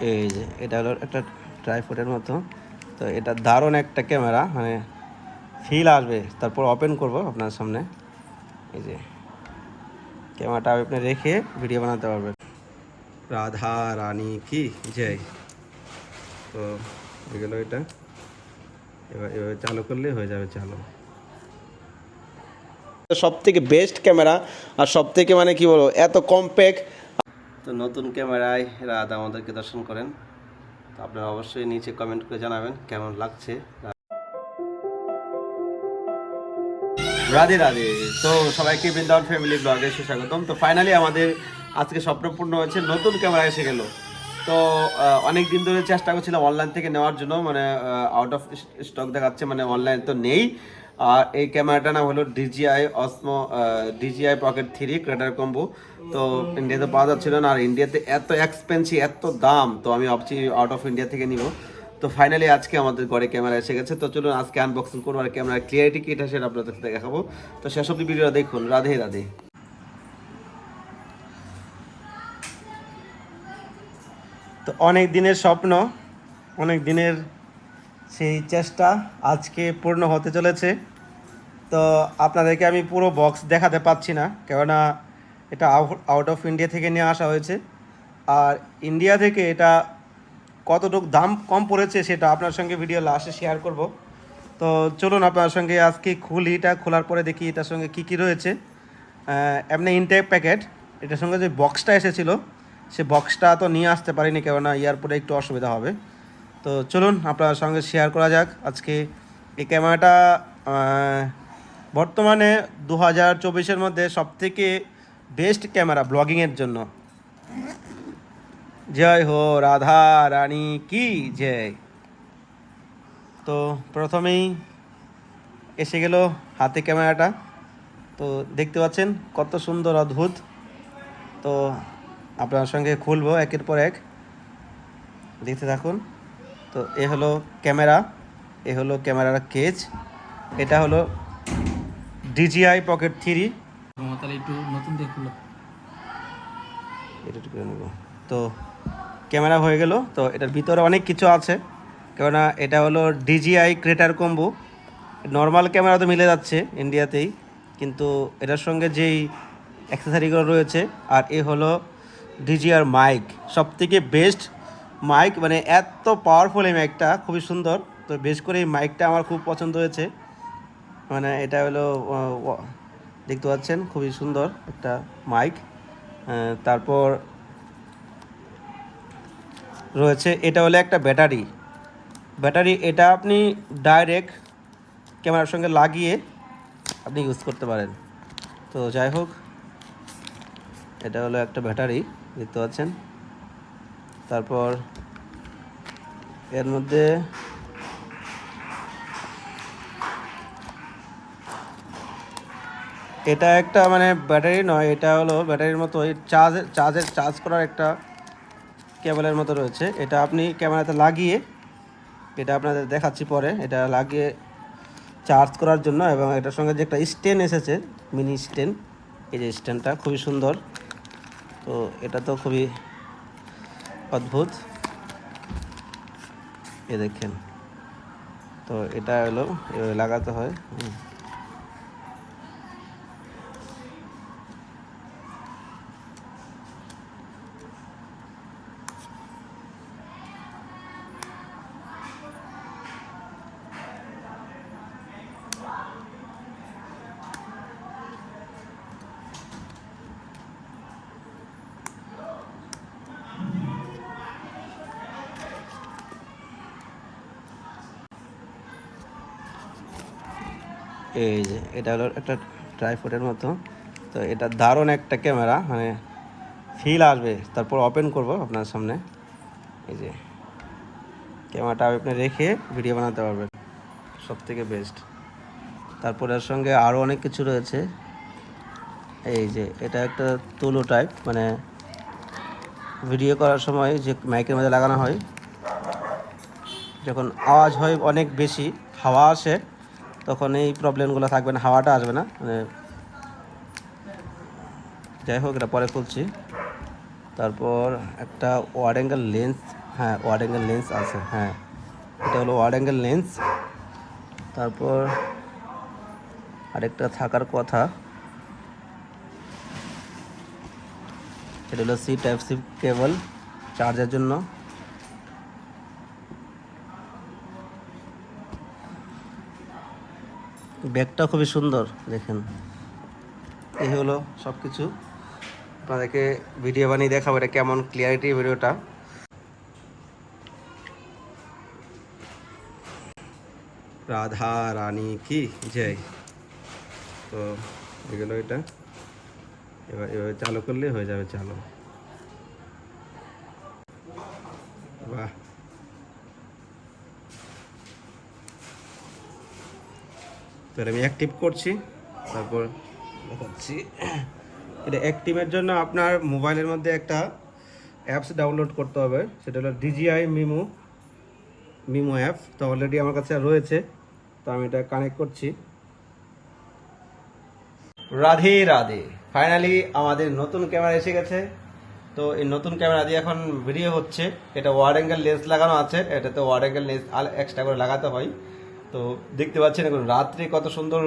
এই যে, এটা হলো একটা ট্রাইফুটের মতো। তো এটা দারুণ একটা ক্যামেরা মানে ফিল আসবে। তারপর ওপেন করব আপনার সামনে। এই যে, ক্যামেরাটা আপনি রেখে ভিডিও বানাতে পারবেন। রাধা রানী কি? জয়। তো, হয়ে গেল এটা। এবার এভাবে চালু করলে হয়ে যাবে চালু। সব থেকে বেস্ট ক্যামেরা, আর সব থেকে মানে কি বলব, এত কম্প্যাক্ট তো নতুন ক্যামেরায় রাত আমাদেরকে দর্শন করেন। তো আপনারা অবশ্যই নিচে কমেন্ট করে জানাবেন কেমন লাগছে। রাধে রাধে। তো সবাইকে বৃন্দাবন ফ্যামিলি ব্লগে সুস্বাগতম। তো ফাইনালি আমাদের আজকে স্বপ্নপূর্ণ হয়েছে নতুন ক্যামেরা এসে গেল। তো অনেক দিন ধরে চেষ্টা করছিলাম অনলাইন থেকে নেওয়ার জন্য মানে আউট অফ স্টক দেখাচ্ছে মানে অনলাইন তো নেই। আর এই ক্যামেরাটার নাম হলো DJI Osmo DJI pocket three creator combo তো ইন্ডিয়াতে পাওয়া যাচ্ছিল না, আর ইন্ডিয়াতে এত এক্সপেন্সিভ এত দাম, তো আমি ভাবছি আউট অফ ইন্ডিয়া থেকে নিব। তো ফাইনালি আজকে আমাদের ঘরে ক্যামেরা এসে গেছে। তো চলুন আজকে আনবক্সিং করব, আর ক্যামেরার ক্লিয়ারিটি কি এটা সেটা আপনাদের দেখাবো। তো অব্দি ভিডিও দেখুন। রাধে রাধে। তো অনেক দিনের স্বপ্ন, অনেক দিনের সেই চেষ্টা আজকে পূর্ণ হতে চলেছে। তো আপনাদেরকে আমি পুরো বক্স দেখাতে পাচ্ছি না, কেননা এটা আউট অফ ইন্ডিয়া থেকে নিয়ে আসা হয়েছে। আর ইন্ডিয়া থেকে এটা কতটুকু দাম কম পড়েছে সেটা আপনার সঙ্গে ভিডিও লাস্টে শেয়ার করব। তো চলুন আপনার সঙ্গে আজকে খুলি, এটা খোলার পরে দেখি এটার সঙ্গে কী কী রয়েছে। এমনি ইনটেক প্যাকেট এটার সঙ্গে যে বক্সটা এসেছিল সে বক্সটা তো নিয়ে আসতে পারিনি, কেননা এয়ারপোর্টে একটু অসুবিধা হবে। তো চলুন, আপনার সঙ্গে শেয়ার করা যাক। আজকে এই ক্যামেরাটা বর্তমানে দু হাজার চব্বিশের মধ্যে সবথেকে বেস্ট ক্যামেরা ব্লগিংয়ের জন্য। জয় হো, রাধা রানী কি জয়। তো প্রথমেই এসে গেল হাতে ক্যামেরাটা তো দেখতে পাচ্ছেন কত সুন্দর অদ্ভুত। তো আপনার সঙ্গে খুলবো একের পর এক। দেখতে থাকুন। তো এ হলো ক্যামেরা এ হলো ক্যামেরার কেজ এটা হলো ডিজিআই পকেট থ্রি একটু নতুন দেখল এটা করে নেব। তো ক্যামেরা হয়ে গেল। তো এটার ভিতরে অনেক কিছু আছে। কেননা এটা হলো DJI creator combo normal camera তো মিলে যাচ্ছে ইন্ডিয়াতেই কিন্তু এটার সঙ্গে যেই অ্যাক্সেসারিগুলো রয়েছে আর এ হলো ডিজিআর মাইক সব থেকে বেস্ট মাইক মানে এত পাওয়ারফুল এই মাইকটা খুবই সুন্দর। তো বেশ করে এই মাইকটা আমার খুব পছন্দ হয়েছে। মানে এটা হলো দেখতে পাচ্ছেন, খুবই সুন্দর একটা মাইক তারপর রয়েছে, এটা হলো একটা ব্যাটারি। ব্যাটারি এটা আপনি ডাইরেক্ট ক্যামেরার সঙ্গে লাগিয়ে আপনি ইউজ করতে পারেন। তো যাই হোক, এটা হলো একটা ব্যাটারি। দেখতে পাচ্ছেন। তারপর এর মধ্যে এটা একটা মানে ব্যাটারি নয়, এটা হলো ব্যাটারির মতো চার্জের চার্জের চার্জ করার একটা কেবলের মতো রয়েছে। এটা আপনি ক্যামেরাতে লাগিয়ে, এটা আপনাদের দেখাচ্ছি পরে, এটা লাগিয়ে চার্জ করার জন্য এবং এটার সঙ্গে যে একটা স্ট্যান্ড এসেছে মিনি স্ট্যান্ড এই যে স্ট্যান্ডটা খুবই সুন্দর। তো এটা তো খুবই অদ্ভুত। এ দেখেন। তো এটা হলো লাগাতে হয়। এই যে, এটা হলো একটা ট্রাইফুটের মতো। তো এটা দারুণ একটা ক্যামেরা মানে ফিল আসবে। তারপর ওপেন করব আপনার সামনে। এই যে, ক্যামেরাটা আপনি রেখে ভিডিও বানাতে পারবেন। সব থেকে বেস্ট তারপর এর সঙ্গে আরও অনেক কিছু রয়েছে। এই যে, এটা একটা তুলো টাইপ মানে ভিডিও করার সময় যে মাইকের মধ্যে লাগানো হয়, যখন আওয়াজ হয় অনেক বেশি, হাওয়া আসে তখন এই প্রবলেমগুলো থাকবে না, হাওয়াটা আসবে না। মানে যাই হোক, এটা পরে খুলছি। তারপর একটা ওয়ার্ড অ্যাঙ্গেল লেন্স হ্যাঁ ওয়ার্ড অ্যাঙ্গেল লেন্স আছে হ্যাঁ। এটা হলো ওয়ার্ড অ্যাঙ্গেল লেন্স তারপর আরেকটা থাকার কথা। এটা হলো সি টাইপ সি কেবল চার্জের জন্য। ব্যাগটা খুবই সুন্দর, দেখেন। এই হলো সব কিছু আপনাদেরকে ভিডিও বানিয়ে দেখাবো এটা কেমন ক্লিয়ারিটি ভিডিওটা। রাধা রানী কি? জয়। তো এগুলো এটা। এবার এভাবে চালু করলে হয়ে যাবে চালু। বাহ। তো আমি অ্যাক্টিভ করছি। তারপর দেখাচ্ছি। এটা অ্যাক্টিভের জন্য আপনার মোবাইলের মধ্যে একটা অ্যাপস ডাউনলোড করতে হবে। সেটা হলো ডিজিআই মিমো মিমো অ্যাপ তো অলরেডি আমার কাছে রয়েছে। তো আমি এটা কানেক্ট করছি। রাধে রাধে। ফাইনালি আমাদের নতুন ক্যামেরা এসে গেছে। তো এই নতুন ক্যামেরা দিয়ে এখন ভিডিও হচ্ছে। এটা ওয়ার্ড অ্যাঙ্গেল লেন্স লাগানো আছে। এটাতে ওয়ার্ড অ্যাঙ্গেল লেন্স এক্সট্রা করে লাগাতে হয়। তো দেখতে পাচ্ছেন এখন রাত্রে কত সুন্দর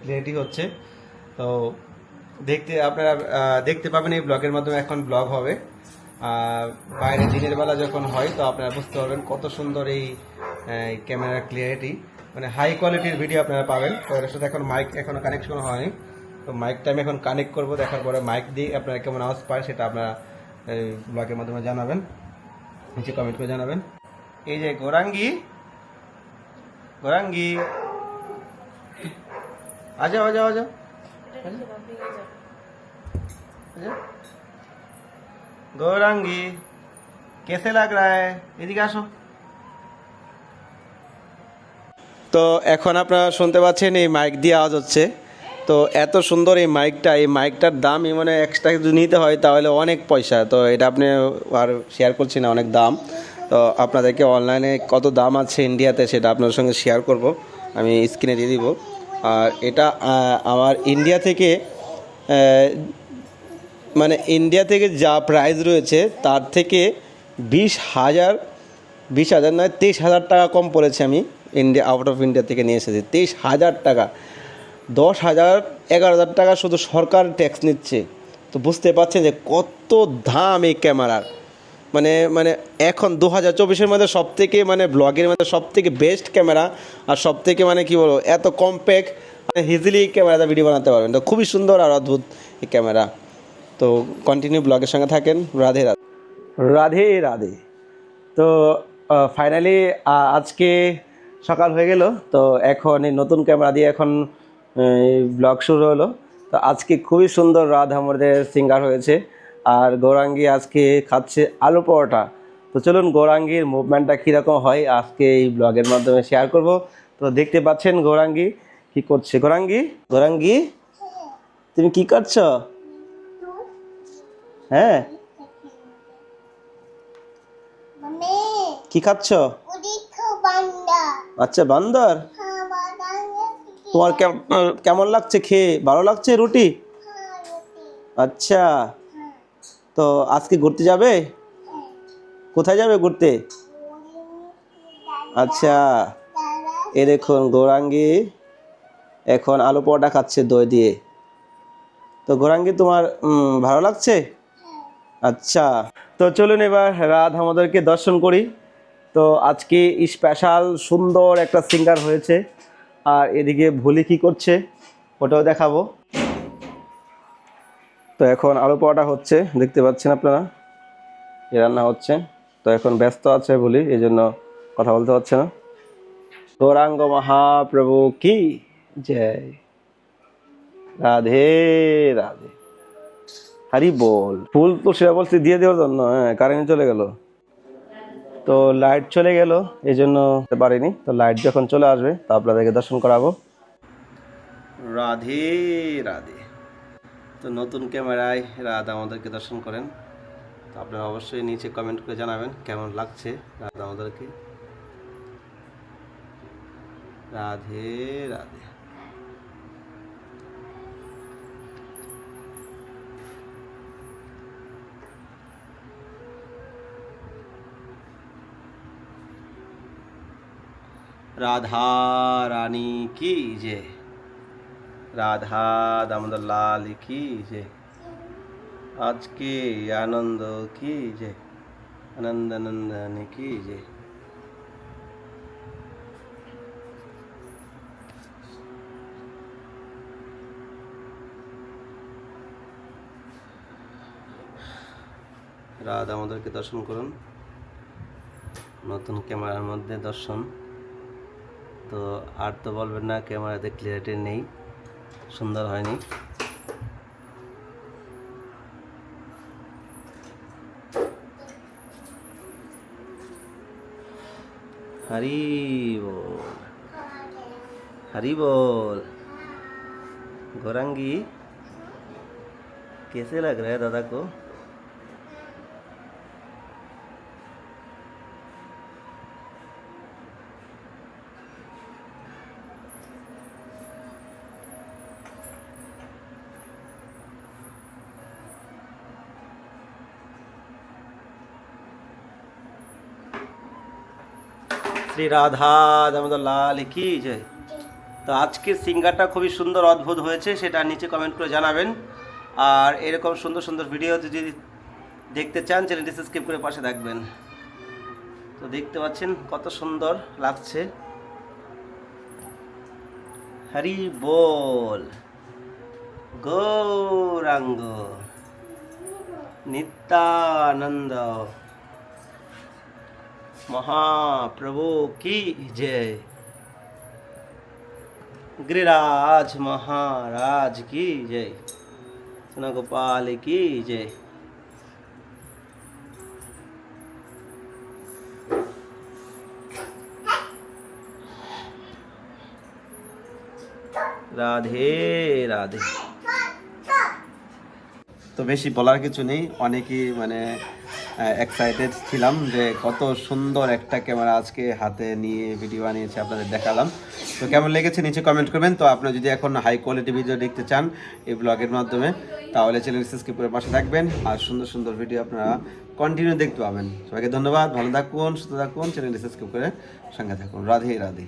ক্লিয়ারিটি হচ্ছে। তো দেখতে আপনারা দেখতে পাবেন এই ব্লগের মাধ্যমে এখন ব্লগ হবে। আর বাইরে দিনের বেলা যখন হয়, তো আপনারা বুঝতে পারবেন কত সুন্দর এই ক্যামেরার ক্লিয়ারিটি মানে হাই কোয়ালিটির ভিডিও আপনারা পাবেন। তো এর সাথে এখন মাইক এখনও কানেকশন হয়নি। তো মাইকটা আমি এখন কানেক্ট করব, দেখার পরে মাইক দিয়ে আপনারা কেমন আওয়াজ পায় সেটা আপনারা ব্লগের মাধ্যমে জানাবেন। নিচে কমেন্ট করে জানাবেন। এই যে গোরাঙ্গি গোরাঙ্গি আজাও আজাও আজাও আজাও। गौरांगी कैसे लग रहा है এদিকে আসো তো এখন আপনারা শুনতে পাচ্ছেন এই মাইক দিয়ে আওয়াজ হচ্ছে তো এত সুন্দর এই মাইকটা এই মাইকটার দাম মানে এক্সট্রা যদি নিতে হয় তাহলে অনেক পয়সা তো এটা আপনি আর শেয়ার করছি না অনেক দাম তো আপনাদেরকে অনলাইনে কত দাম আছে ইন্ডিয়াতে সেটা আপনাদের সঙ্গে শেয়ার করব। আমি স্ক্রিনে দিয়ে দিব। আর এটা আমার ইন্ডিয়া থেকে মানে ইন্ডিয়া থেকে যা প্রাইস রয়েছে, তার থেকে বিশ হাজার বিশ হাজার নয়, তেইশ হাজার টাকা কম পড়েছে আমি ইন্ডিয়া আউট অফ ইন্ডিয়া থেকে নিয়ে এসেছি। তেইশ হাজার টাকা। দশ হাজার, এগারো হাজার টাকা শুধু সরকার ট্যাক্স নিচ্ছে। তো বুঝতে পারছেন যে কত দাম এই ক্যামেরার মানে মানে এখন দু হাজার চব্বিশের মধ্যে সব থেকে মানে ব্লগের মধ্যে সব থেকে বেস্ট ক্যামেরা আর সব থেকে মানে কি বলব, এত কম্প্যাক্ট মানে হিজিলি ক্যামেরাতে ভিডিও বানাতে পারবেন। তো খুবই সুন্দর আর অদ্ভুত এই ক্যামেরা তো কন্টিনিউ ব্লগের সঙ্গে থাকেন। রাধে রাধে। রাধে রাধে। তো ফাইনালি আজকে সকাল হয়ে গেল। তো এখন এই নতুন ক্যামেরা দিয়ে এখন ব্লগ শুরু হলো। তো আজকে খুবই সুন্দর রাধ আমাদের সিঙ্গার হয়েছে। আর গৌরাঙ্গী আজকে খাচ্ছে আলু পরোটা। তো চলুন গৌরাঙ্গীর মুভমেন্টটা কীরকম হয় আজকে এই ব্লগের মাধ্যমে শেয়ার করব। তো দেখতে পাচ্ছেন গৌরাঙ্গী কি করছে। গৌরাঙ্গী গৌরাঙ্গী তুমি কি করছ? হ্যাঁ। কি খাচ্ছ. আচ্ছা বান্দর? sikit. তোমার কেম- কেমন লাগছে খেয়ে? ভালো লাগছে রুটি। আচ্ছা। তো আজকে ঘুরতে যাবে? কোথায় যাবে ঘুরতে? আচ্ছা এ দেখুন গৌরাঙ্গি এখন আলু পরোটা খাচ্ছে দই দিয়ে। তো গৌরাঙ্গি, তোমার ভালো লাগছে? আচ্ছা তো চলুন এবার রাধ আমাদেরকে দর্শন করি। তো আজকে স্পেশাল সুন্দর একটা সিঙ্গার হয়েছে। আর এদিকে ভুলি কি করছে, ওটাও দেখাবো। তো এখন আলু পরোটা হচ্ছে, দেখতে পাচ্ছেন আপনারা? এ রান্না হচ্ছে। তো এখন ব্যস্ত আছে বলি, এই জন্য কথা বলতে পারছে না। গৌরাঙ্গ মহাপ্রভু কি? জয়। রাধে রাধে। হরি বল। ফুল তো সেটা বলছি দিয়ে দেওয়ার জন্য হ্যাঁ কারেন্ট চলে গেল। তো লাইট চলে গেল, এই জন্য পারিনি। তো লাইট যখন চলে আসবে, তো আপনাদেরকে দর্শন করাবো। রাধে রাধে। তো নতুন ক্যামেরায় রাধা আমাদেরকে দর্শন করেন। তো আপনারা অবশ্যই নিচে কমেন্ট করে জানাবেন কেমন লাগছে রাধা আমাদেরকে। রাধে রাধে। রাধা রানী কি যে। রাধা দামোদর লাল কি যে? আজকে আনন্দ, কি যে? আনন্দ নন্দনী কি যে? রাধা আমাদেরকে দর্শন করুন। নতুন ক্যামেরার মধ্যে দর্শন। তো আর তো বলবেন না, ক্যামেরাতে ক্লিয়ারিটি নেই। সুন্দর হয়নি हरी बोल हरी बोल गौरंगी कैसे लग रहा है दादा को শ্রী রাধা দামোদর লাল কি? জয় তো আজকের সিঙ্গারটা খুবই সুন্দর, অদ্ভুত হয়েছে, সেটা নিচে কমেন্ট করে জানাবেন। আর এরকম সুন্দর সুন্দর ভিডিও যদি দেখতে চান চ্যানেলটি সাবস্ক্রাইব করে পাশে থাকবেন। তো দেখতে পাচ্ছেন কত সুন্দর লাগছে। হরি বল, গৌরাঙ্গ, নিত্যানন্দ। महाप्रभु की जय। गिरिराज महाराज की जय। गोपाल की जय। राधे राधे। তো বেশি বলার কিছু নেই। অনেকেই মানে এক্সাইটেড ছিলাম যে কত সুন্দর একটা ক্যামেরা আজকে হাতে নিয়ে ভিডিও বানিয়েছে আপনাদের দেখালাম। তো কেমন লেগেছে নিচে কমেন্ট করবেন। তো আপনারা যদি এখন হাই কোয়ালিটি ভিডিও দেখতে চান এই ব্লগের মাধ্যমে, তাহলে চ্যানেল সাবস্ক্রাইব করে পাশে থাকবেন। আর সুন্দর সুন্দর ভিডিও আপনারা কন্টিনিউ দেখতে পাবেন। সবাইকে ধন্যবাদ। ভালো থাকুন, সুস্থ থাকুন চ্যানেল সাবস্ক্রাইব করে সঙ্গে থাকুন। রাধে রাধে।